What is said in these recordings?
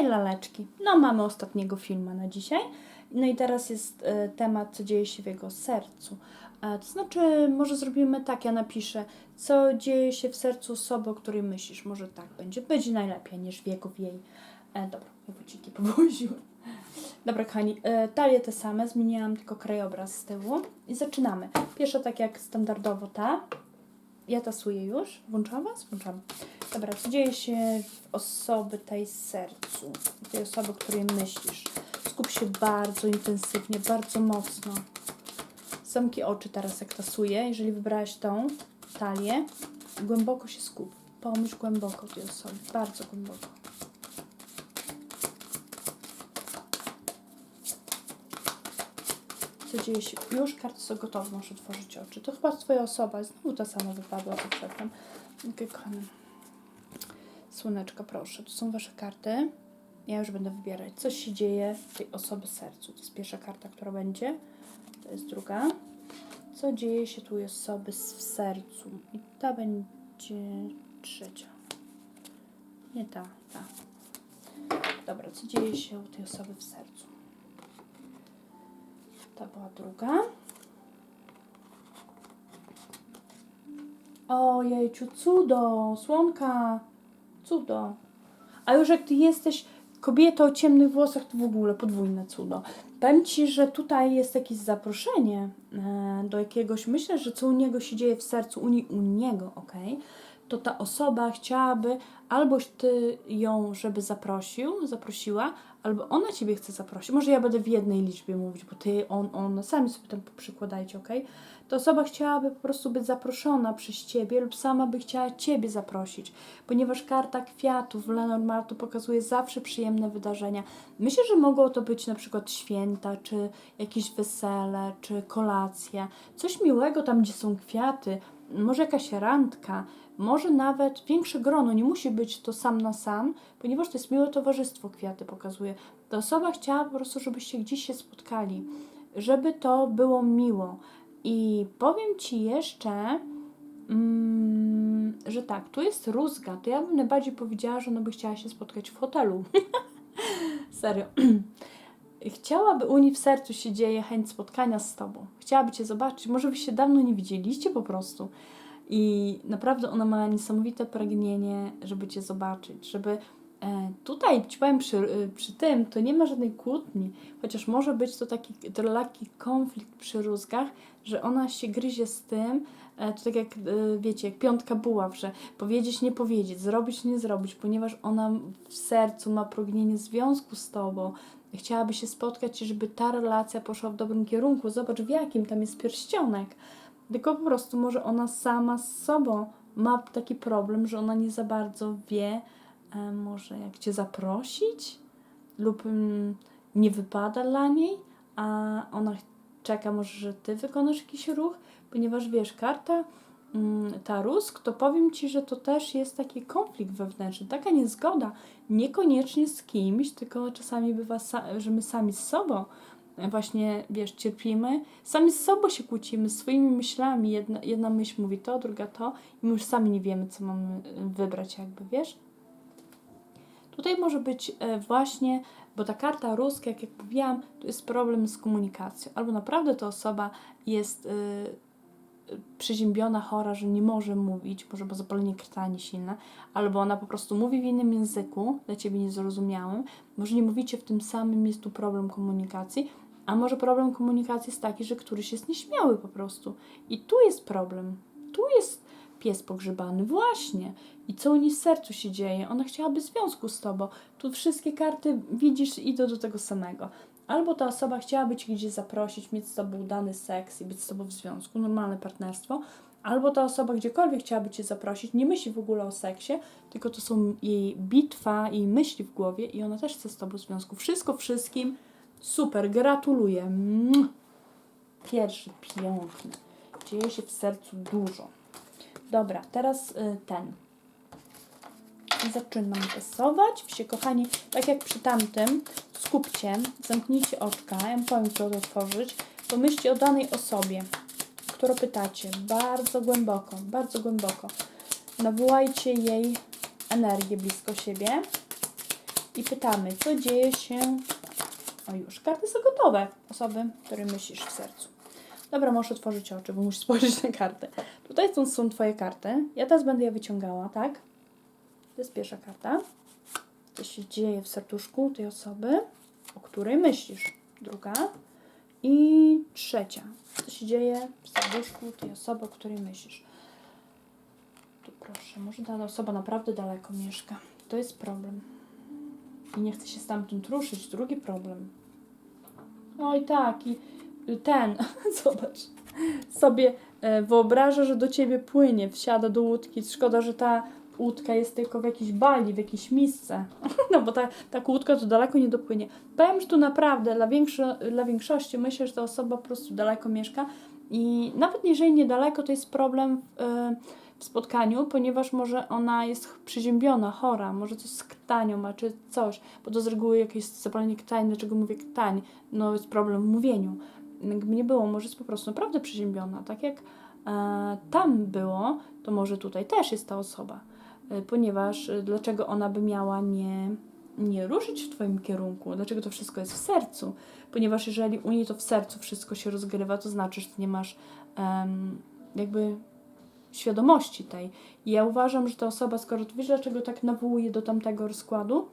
Hej laleczki. No mamy ostatniego filma na dzisiaj. No i teraz jest e, temat, co dzieje się w jego sercu. E, to znaczy, może zrobimy tak, ja napiszę, co dzieje się w sercu osoby, o której myślisz. Może tak będzie. Będzie najlepiej niż w jego, w jej. E, dobra, ja buciki powoziłem. Dobra, kochani, e, talie te same, zmieniłam tylko krajobraz z tyłu. I zaczynamy. Pierwsza tak jak standardowo ta. Ja tasuję już. Włączam Was? Włączam. Dobra, co dzieje się w osoby tej sercu? Tej osoby, o której myślisz. Skup się bardzo intensywnie, bardzo mocno. Zamknij oczy teraz, jak tasuję. Jeżeli wybrałaś tą talię, głęboko się skup. Pomyśl głęboko tej osoby. Bardzo głęboko. Co dzieje się? Już karty są gotowe, możesz otworzyć oczy. To chyba twoja osoba. Znowu ta sama wypadła, co przedtem. Okej, kochany. Słoneczko, proszę. To są wasze karty. Ja już będę wybierać. Co się dzieje w tej osoby sercu? To jest pierwsza karta, która będzie. To jest druga. Co dzieje się tu osoby w sercu? I ta będzie trzecia. Nie ta, ta. Dobra, co dzieje się u tej osoby w sercu? Ta była druga. Ojejciu, cudo, słonka, cudo. A już jak ty jesteś kobietą o ciemnych włosach, to w ogóle podwójne cudo. Powiem ci, że tutaj jest jakieś zaproszenie e, do jakiegoś, myślę, że co u niego się dzieje w sercu, u, ni- u niego, okej, to ta osoba chciałaby alboś ty ją, żeby zaprosił, zaprosiła, albo ona ciebie chce zaprosić. Może ja będę w jednej liczbie mówić, bo ty, on, on, sami sobie tam przykładajcie, okej? To osoba chciałaby po prostu być zaproszona przez ciebie lub sama by chciała ciebie zaprosić, ponieważ karta kwiatów Lenormand pokazuje zawsze przyjemne wydarzenia. Myślę, że mogą to być na przykład święta, czy jakieś wesele, czy kolacja, coś miłego tam, gdzie są kwiaty, może jakaś randka, może nawet większe grono, nie musi być to sam na sam, ponieważ to jest miłe towarzystwo, kwiaty pokazuje. Ta osoba chciała po prostu, żebyście gdzieś się spotkali, żeby to było miło. I powiem Ci jeszcze, mm, że tak, tu jest rózga, to ja bym najbardziej powiedziała, że ona by chciała się spotkać w hotelu. Serio. Chciałaby u niej w sercu się dzieje chęć spotkania z Tobą. Chciałaby Cię zobaczyć. Może się dawno nie widzieliście po prostu. I naprawdę ona ma niesamowite pragnienie, żeby Cię zobaczyć, żeby e, tutaj, Ci powiem, przy, e, przy tym to nie ma żadnej kłótni, chociaż może być to taki lekki konflikt przy rózgach, że ona się gryzie z tym, e, to tak jak wiecie, jak piątka buław, że powiedzieć, nie powiedzieć, zrobić, nie zrobić, ponieważ ona w sercu ma pragnienie związku z Tobą, chciałaby się spotkać i żeby ta relacja poszła w dobrym kierunku. Zobacz, w jakim tam jest pierścionek. Tylko po prostu może ona sama z sobą ma taki problem, że ona nie za bardzo wie, e, może jak cię zaprosić, lub mm, nie wypada dla niej, a ona czeka może, że ty wykonasz jakiś ruch, ponieważ wiesz, karta mm, ta rusk, to powiem ci, że to też jest taki konflikt wewnętrzny, taka niezgoda, niekoniecznie z kimś, tylko czasami bywa, że my sami z sobą właśnie, wiesz, cierpimy, sami z sobą się kłócimy, swoimi myślami. Jedna, jedna myśl mówi to, druga to i my już sami nie wiemy, co mamy y, wybrać jakby, wiesz? Tutaj może być e, właśnie, bo ta karta ruska, jak, jak mówiłam, to jest problem z komunikacją. Albo naprawdę ta osoba jest y, y, przeziębiona, chora, że nie może mówić, może bo zapalenie krtani silne, albo ona po prostu mówi w innym języku, dla Ciebie niezrozumiałym, może nie mówicie w tym samym, jest tu problem komunikacji, a może problem komunikacji jest taki, że któryś jest nieśmiały po prostu. I tu jest problem. Tu jest pies pogrzebany, właśnie. I co u niej w sercu się dzieje? Ona chciałaby związku z tobą. Tu wszystkie karty widzisz idą do tego samego. Albo ta osoba chciałaby cię gdzieś zaprosić, mieć z tobą udany seks i być z tobą w związku, normalne partnerstwo. Albo ta osoba gdziekolwiek chciałaby cię zaprosić, nie myśli w ogóle o seksie, tylko to są jej bitwa, jej myśli w głowie i ona też chce z tobą w związku. Wszystko wszystkim super, gratuluję. Pierwszy piękny. Dzieje się w sercu dużo. Dobra, teraz y, ten. Zaczynam rysować. Wsie, kochani, tak jak przy tamtym, skupcie, zamknijcie oczka. Ja powiem, co otworzyć. Pomyślcie o danej osobie, którą pytacie. Bardzo głęboko, bardzo głęboko. Nawołajcie jej energię blisko siebie. i pytamy, co dzieje się. O już, karty są gotowe. Osoby, które myślisz w sercu. Dobra, możesz otworzyć oczy, bo musisz spojrzeć na kartę. Tutaj są, są Twoje karty. Ja teraz będę je wyciągała, tak? To jest pierwsza karta. Co się dzieje w serduszku tej osoby, o której myślisz. Druga. I trzecia. Co się dzieje w serduszku tej osoby, o której myślisz. Tu proszę, może ta osoba naprawdę daleko mieszka. To jest problem. I nie chce się stamtąd ruszyć. Drugi problem. Oj tak, i ten, zobacz, sobie e, wyobraża, że do ciebie płynie, wsiada do łódki. Szkoda, że ta łódka jest tylko w jakiejś bali, w jakiejś misce. No bo ta, ta łódka to daleko nie dopłynie. Powiem, że tu naprawdę dla, większo, dla większości myślę, że ta osoba po prostu daleko mieszka i nawet jeżeli niedaleko, to jest problem w, e, w spotkaniu, ponieważ może ona jest przeziębiona, chora, może coś z krtanią ma, czy coś, bo to z reguły jakieś zapalenie krtań, dlaczego mówię krtań? No jest problem w mówieniu. Jakby nie było, może jest po prostu naprawdę przeziębiona, tak jak e, tam było, to może tutaj też jest ta osoba, ponieważ e, dlaczego ona by miała nie, nie ruszyć w Twoim kierunku? Dlaczego to wszystko jest w sercu? Ponieważ jeżeli u niej to w sercu wszystko się rozgrywa, to znaczy, że nie masz em, jakby świadomości tej. I ja uważam, że ta osoba, skoro wiesz, dlaczego tak nawołuje do tamtego rozkładu,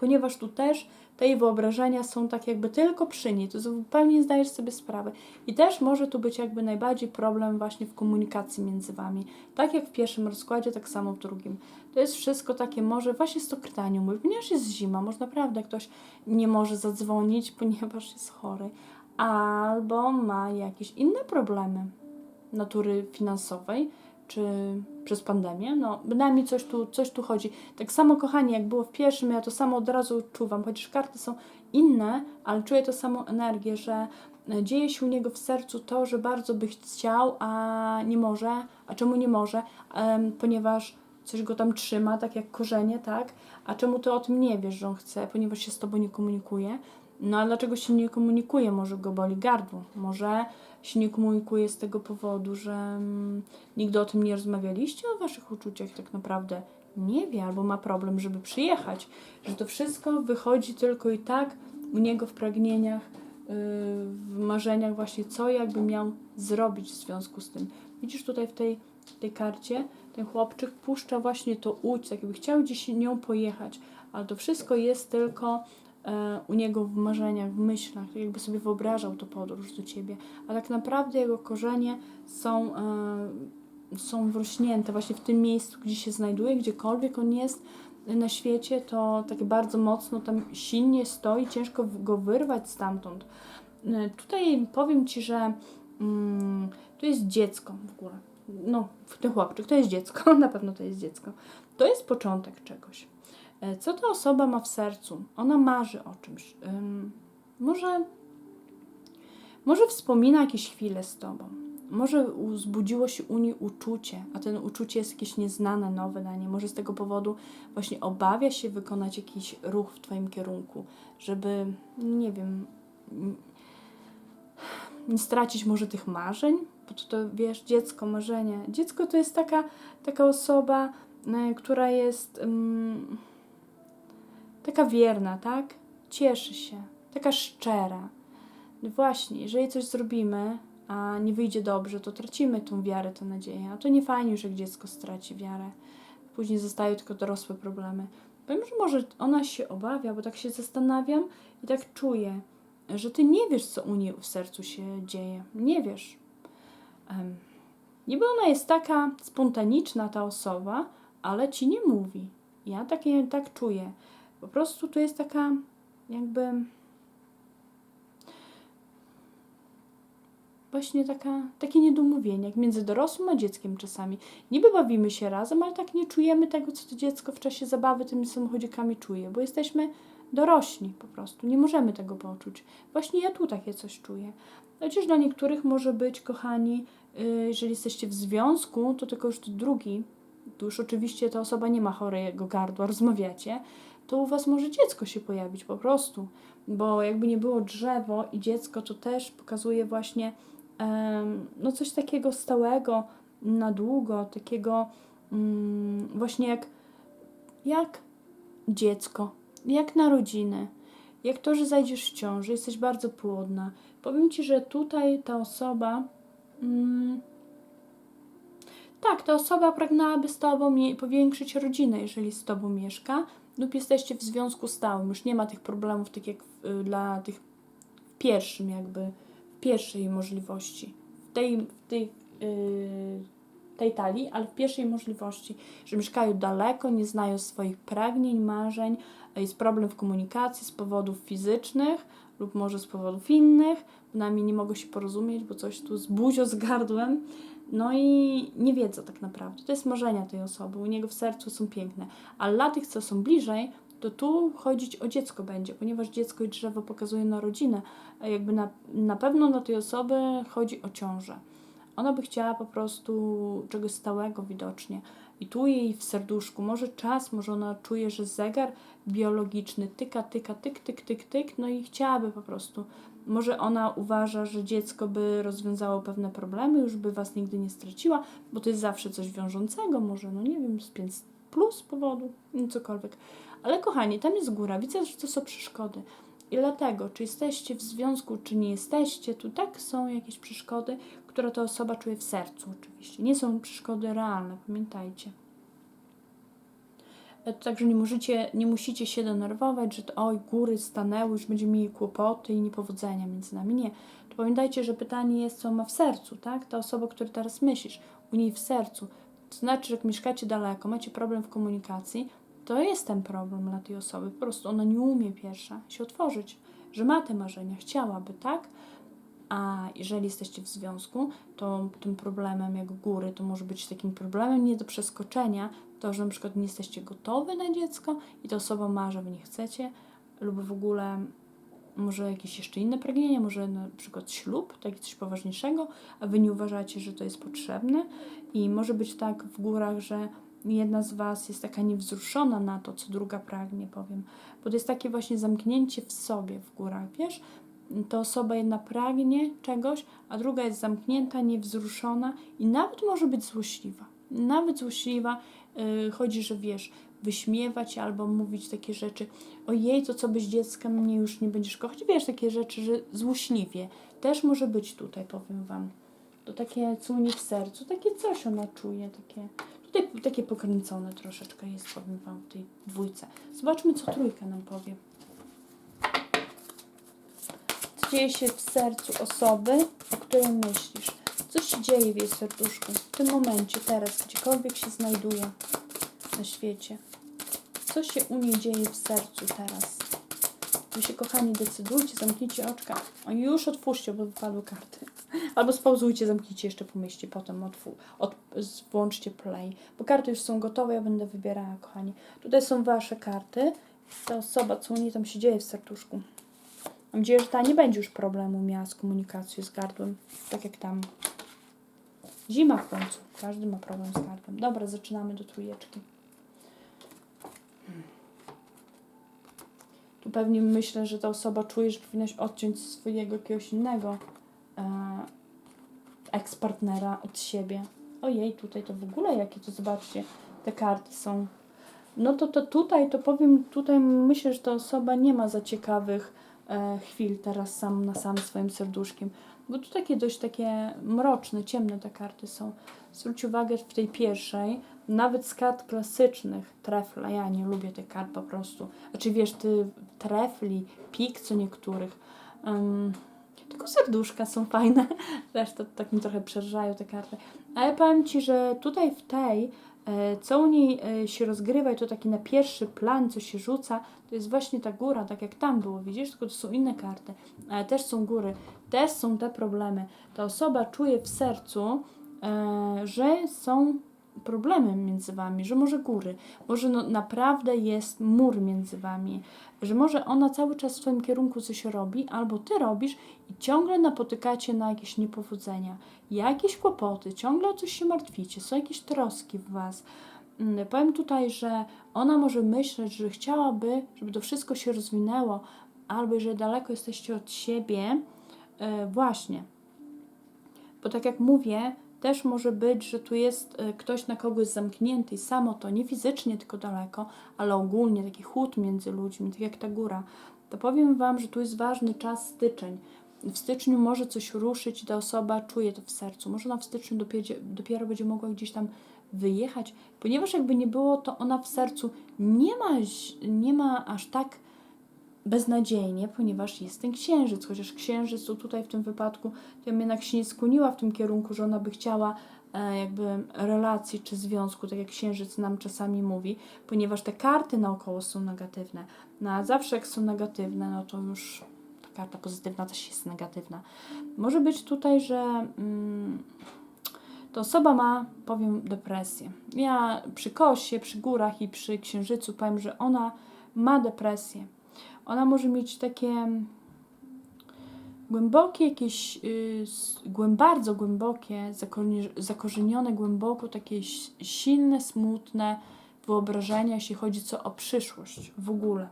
ponieważ tu też te jej wyobrażenia są tak jakby tylko przy niej, to zupełnie nie zdajesz sobie sprawy. I też może tu być jakby najbardziej problem właśnie w komunikacji między Wami. Tak jak w pierwszym rozkładzie, tak samo w drugim. To jest wszystko takie może właśnie z to krtaniu mówię, ponieważ jest zima, może naprawdę ktoś nie może zadzwonić, ponieważ jest chory, albo ma jakieś inne problemy natury finansowej, czy przez pandemię. No, bynajmniej coś tu, coś tu chodzi. Tak samo, kochani, jak było w pierwszym, ja to samo od razu czuwam, chociaż karty są inne, ale czuję to samą energię, że e, dzieje się u niego w sercu to, że bardzo by chciał, a nie może. A czemu nie może? Em, ponieważ coś go tam trzyma, tak jak korzenie, tak? A czemu ty o tym nie wiesz, że on chce? Ponieważ się z tobą nie komunikuje. No a dlaczego się nie komunikuje? Może go boli gardło, może się nie komunikuje z tego powodu, że mm, nigdy o tym nie rozmawialiście, o waszych uczuciach tak naprawdę nie wie, albo ma problem, żeby przyjechać, że to wszystko wychodzi tylko i tak u niego w pragnieniach, yy, w marzeniach właśnie, co jakby miał zrobić w związku z tym. Widzisz tutaj w tej, tej karcie, ten chłopczyk puszcza właśnie to łódź, tak jakby chciał gdzieś nią pojechać, ale to wszystko jest tylko u niego w marzeniach, w myślach, jakby sobie wyobrażał tą podróż do ciebie, a tak naprawdę jego korzenie są, e, są wrośnięte właśnie w tym miejscu, gdzie się znajduje, gdziekolwiek on jest na świecie, to tak bardzo mocno tam silnie stoi, ciężko go wyrwać stamtąd. E, Tutaj powiem Ci, że mm, to jest dziecko w ogóle. No, ten chłopczyk to jest dziecko, na pewno to jest dziecko. To jest początek czegoś. E, Co ta osoba ma w sercu? Ona marzy o czymś. Ym, może, może wspomina jakieś chwile z tobą. Może wzbudziło się u niej uczucie, a ten uczucie jest jakieś nieznane, nowe dla niej. Może z tego powodu właśnie obawia się wykonać jakiś ruch w twoim kierunku, żeby, nie wiem, nie stracić może tych marzeń, bo to, to wiesz, dziecko, marzenie. Dziecko to jest taka, taka osoba, y, która jest taka wierna, tak? Cieszy się, taka szczera. No Właśnie, jeżeli coś zrobimy, a nie wyjdzie dobrze, to tracimy tą wiarę, tę nadzieję. A to nie fajnie, że dziecko straci wiarę. Później zostają tylko dorosłe problemy. Powiem, że może ona się obawia, bo tak się zastanawiam i tak czuję, że ty nie wiesz, co u niej w sercu się dzieje. Nie wiesz. Um, niby ona jest taka spontaniczna, ta osoba, ale ci nie mówi. Ja takie, tak czuję. Po prostu to jest taka jakby właśnie taka, takie niedomówienie, jak między dorosłym a dzieckiem czasami. Niby bawimy się razem, ale tak nie czujemy tego, co to dziecko w czasie zabawy tymi samochodzikami czuje, bo jesteśmy dorośli po prostu. Nie możemy tego poczuć. Właśnie ja tu takie coś czuję. Chociaż dla niektórych może być, kochani, y, jeżeli jesteście w związku, to tylko już drugi, tu już oczywiście ta osoba nie ma chorego gardła, rozmawiacie, to u was może dziecko się pojawić po prostu. Bo jakby nie było drzewo i dziecko, to też pokazuje właśnie em, no coś takiego stałego na długo, takiego mm, właśnie jak, jak dziecko. jak narodziny, jak to, że zajdziesz w ciąży, jesteś bardzo płodna. Powiem Ci, że tutaj ta osoba... Mm, tak, ta osoba pragnęłaby z Tobą powiększyć rodzinę, jeżeli z Tobą mieszka, lub jesteście w związku stałym. Już nie ma tych problemów, tak jak y, dla tych w pierwszym jakby, w pierwszej możliwości. W tej, w tej, yy, tej talii, ale w pierwszej możliwości, że mieszkają daleko, nie znają swoich pragnień, marzeń, jest problem w komunikacji z powodów fizycznych lub może z powodów innych, bynajmniej nie mogą się porozumieć, bo coś tu z buzią, z gardłem, no i nie wiedzą tak naprawdę. To jest marzenia tej osoby, u niego w sercu są piękne. Ale dla tych, co są bliżej, to tu chodzić o dziecko będzie, ponieważ dziecko i drzewo pokazuje na rodzinę, a jakby na, na pewno dla tej osoby chodzi o ciążę. Ona by chciała po prostu czegoś stałego widocznie. I tu jej w serduszku, może czas, może ona czuje, że zegar biologiczny tyka, tyka, tyk, tyk, tyk, tyk, no i chciałaby po prostu. Może ona uważa, że dziecko by rozwiązało pewne problemy, już by was nigdy nie straciła, bo to jest zawsze coś wiążącego, może, no nie wiem, z 5 plus powodu, no cokolwiek. Ale kochani, tam jest góra, widzę, że to są przeszkody. I dlatego, czy jesteście w związku, czy nie jesteście, tu tak są jakieś przeszkody, które ta osoba czuje w sercu oczywiście. Nie są przeszkody realne, pamiętajcie. Także nie, możecie, nie musicie się denerwować, że to, oj, góry stanęły, już będziemy mieli kłopoty i niepowodzenia między nami. Nie. To pamiętajcie, że pytanie jest, co ma w sercu, tak? Ta osoba, o której teraz myślisz, u niej w sercu. To znaczy, że jak mieszkacie daleko, macie problem w komunikacji, to jest ten problem dla tej osoby. Po prostu ona nie umie pierwsza się otworzyć, że ma te marzenia, chciałaby, tak? A jeżeli jesteście w związku, to tym problemem jak góry, to może być takim problemem nie do przeskoczenia, to, że na przykład nie jesteście gotowi na dziecko i ta osoba ma, że wy nie chcecie, lub w ogóle może jakieś jeszcze inne pragnienia, może na przykład ślub, takie coś poważniejszego, a wy nie uważacie, że to jest potrzebne. I może być tak w górach, że jedna z was jest taka niewzruszona na to, co druga pragnie, powiem, bo to jest takie właśnie zamknięcie w sobie w górach, wiesz? To osoba jedna pragnie czegoś, a druga jest zamknięta, niewzruszona i nawet może być złośliwa. Nawet złośliwa, yy, chodzi, że wiesz, wyśmiewać albo mówić takie rzeczy, ojej, to co byś dzieckiem mnie już nie będziesz kochać, wiesz, takie rzeczy, że złośliwie. Też może być tutaj, powiem Wam. To takie cunie w sercu, takie coś ona czuje, takie, tutaj takie pokręcone troszeczkę jest, powiem Wam, w tej dwójce. Zobaczmy, co trójka nam powie. Dzieje się w sercu osoby, o której myślisz? Co się dzieje w jej serduszku w tym momencie, teraz, gdziekolwiek się znajduje na świecie? Co się u niej dzieje w sercu teraz? Wy się, kochani, decydujcie, zamknijcie oczka. O, już otwórzcie, bo wypadły karty. Albo spauzujcie, zamknijcie, jeszcze pomyślcie, potem otwór, od, włączcie play. Bo karty już są gotowe, ja będę wybierała, kochani. Tutaj są wasze karty. Ta osoba, co u niej tam się dzieje w serduszku. Mam nadzieję, że ta nie będzie już problemu miała z komunikacją, z gardłem, tak jak tam. Zima w końcu. Każdy ma problem z gardłem. Dobra, zaczynamy do trójeczki. Tu pewnie myślę, że ta osoba czuje, że powinnaś odciąć swojego jakiegoś innego e, ekspartnera od siebie. Ojej, tutaj to w ogóle jakie to zobaczcie, te karty są. No to, to tutaj, to powiem, tutaj myślę, że ta osoba nie ma za ciekawych chwil teraz sam na sam swoim serduszkiem. Bo tu takie dość takie mroczne, ciemne te karty są. Zwróć uwagę w tej pierwszej, nawet z kart klasycznych, trefla, ja nie lubię tych kart po prostu. Znaczy wiesz, ty trefli, pik co niektórych. Um, tylko serduszka są fajne, reszta tak mi trochę przerażają te karty. Ale powiem Ci, że tutaj w tej, e, co u niej e, się rozgrywa i to taki na pierwszy plan, co się rzuca, to jest właśnie ta góra, tak jak tam było, widzisz? Tylko to są inne karty, ale też są góry, też są te problemy. Ta osoba czuje w sercu, e, że są problemy między wami, że może góry, może no, naprawdę jest mur między wami, że może ona cały czas w twoim kierunku coś robi, albo ty robisz i ciągle napotykacie na jakieś niepowodzenia, jakieś kłopoty, ciągle o coś się martwicie, są jakieś troski w was. Mm, Powiem tutaj, że ona może myśleć, że chciałaby, żeby to wszystko się rozwinęło, albo jeżeli daleko jesteście od siebie, e, właśnie. Bo tak jak mówię, Też może być, że tu jest y, ktoś na kogoś zamknięty i samo to, nie fizycznie, tylko daleko, ale ogólnie taki chłód między ludźmi, tak jak ta góra. To powiem Wam, że tu jest ważny czas styczeń. W styczniu może coś ruszyć i ta osoba czuje to w sercu. Może ona w styczniu dopiero, dopiero będzie mogła gdzieś tam wyjechać, ponieważ jakby nie było, to ona w sercu nie ma, nie ma aż tak beznadziejnie, ponieważ jest ten księżyc, chociaż księżyc tu tutaj w tym wypadku, to jednak się nie skłoniła w tym kierunku, że ona by chciała e, jakby relacji czy związku, tak jak księżyc nam czasami mówi, ponieważ te karty naokoło są negatywne. No a zawsze jak są negatywne, no to już ta karta pozytywna też jest negatywna. Może być tutaj, że mm, to osoba ma, powiem, depresję. Ja przy kosie, przy górach i przy księżycu powiem, że ona ma depresję. Ona może mieć takie głębokie, jakieś, y, bardzo głębokie, zakorzenione głęboko, takie silne, smutne wyobrażenia, jeśli chodzi co o przyszłość w ogóle.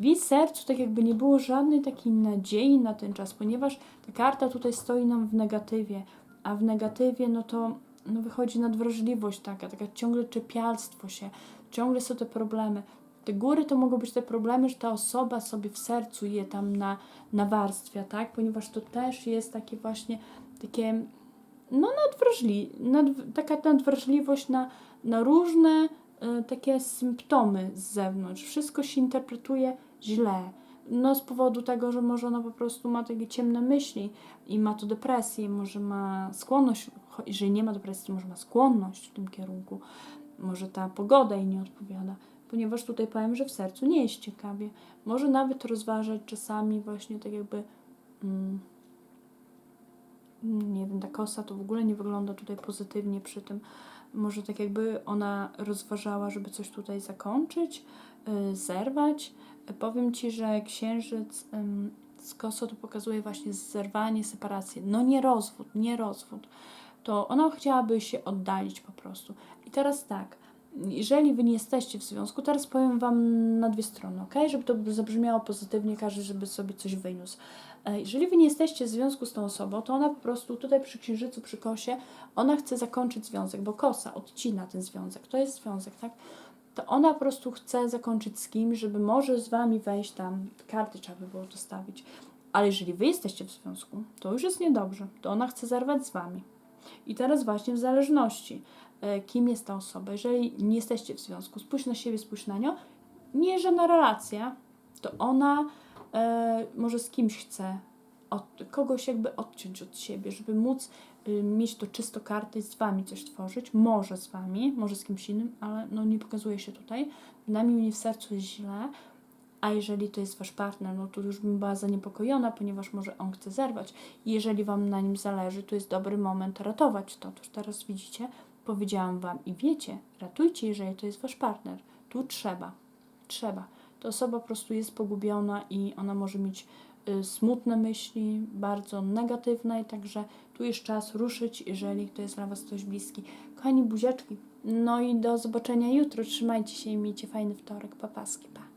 W jej sercu tak jakby nie było żadnej takiej nadziei na ten czas, ponieważ ta karta tutaj stoi nam w negatywie, a w negatywie no to no wychodzi nadwrażliwość taka, taka ciągle czepialstwo się, ciągle są te problemy. Te góry to mogą być te problemy, że ta osoba sobie w sercu je tam na, nawarstwia, tak? Ponieważ to też jest takie właśnie takie no nadwrażli, nad, taka nadwrażliwość na, na różne y, takie symptomy z zewnątrz. Wszystko się interpretuje źle. No z powodu tego, że może ona po prostu ma takie ciemne myśli i ma to depresję, może ma skłonność, jeżeli nie ma depresji, to może ma skłonność w tym kierunku. Może ta pogoda jej nie odpowiada, ponieważ tutaj powiem, że w sercu nie jest ciekawie. Może nawet rozważać czasami właśnie tak jakby mm, nie wiem, ta kosa to w ogóle nie wygląda tutaj pozytywnie przy tym. Może tak jakby ona rozważała, żeby coś tutaj zakończyć, yy, zerwać. Powiem Ci, że księżyc ym, z kosą to pokazuje właśnie zerwanie, separację. No nie rozwód, nie rozwód. To ona chciałaby się oddalić po prostu. I teraz tak, jeżeli Wy nie jesteście w związku, teraz powiem Wam na dwie strony, ok? Żeby to zabrzmiało pozytywnie, każdy, żeby sobie coś wyniósł. E, Jeżeli Wy nie jesteście w związku z tą osobą, to ona po prostu tutaj przy księżycu, przy kosie, ona chce zakończyć związek, bo kosa odcina ten związek. To jest związek, tak? To ona po prostu chce zakończyć z kimś, żeby może z Wami wejść tam, karty trzeba by było dostawić. Ale jeżeli Wy jesteście w związku, to już jest niedobrze. To ona chce zerwać z Wami. I teraz właśnie w zależności, kim jest ta osoba. Jeżeli nie jesteście w związku, spójrz na siebie, spójrz na nią, nie jest żadna relacja, to ona e, może z kimś chce od, kogoś jakby odciąć od siebie, żeby móc y, mieć to czysto karty z wami coś tworzyć. Może z wami, może z kimś innym, ale no nie pokazuje się tutaj. Przynajmniej mnie w sercu jest źle. A jeżeli to jest wasz partner, no to już bym była zaniepokojona, ponieważ może on chce zerwać. I jeżeli wam na nim zależy, to jest dobry moment ratować to. To już teraz widzicie, powiedziałam wam i wiecie, ratujcie, jeżeli to jest wasz partner. Tu trzeba, trzeba. Ta osoba po prostu jest pogubiona i ona może mieć y, smutne myśli, bardzo negatywne, i także tu jest czas ruszyć, jeżeli to jest dla Was ktoś bliski. Kochani buziaczki, no i do zobaczenia jutro. Trzymajcie się i miejcie fajny wtorek. Papaski, pa.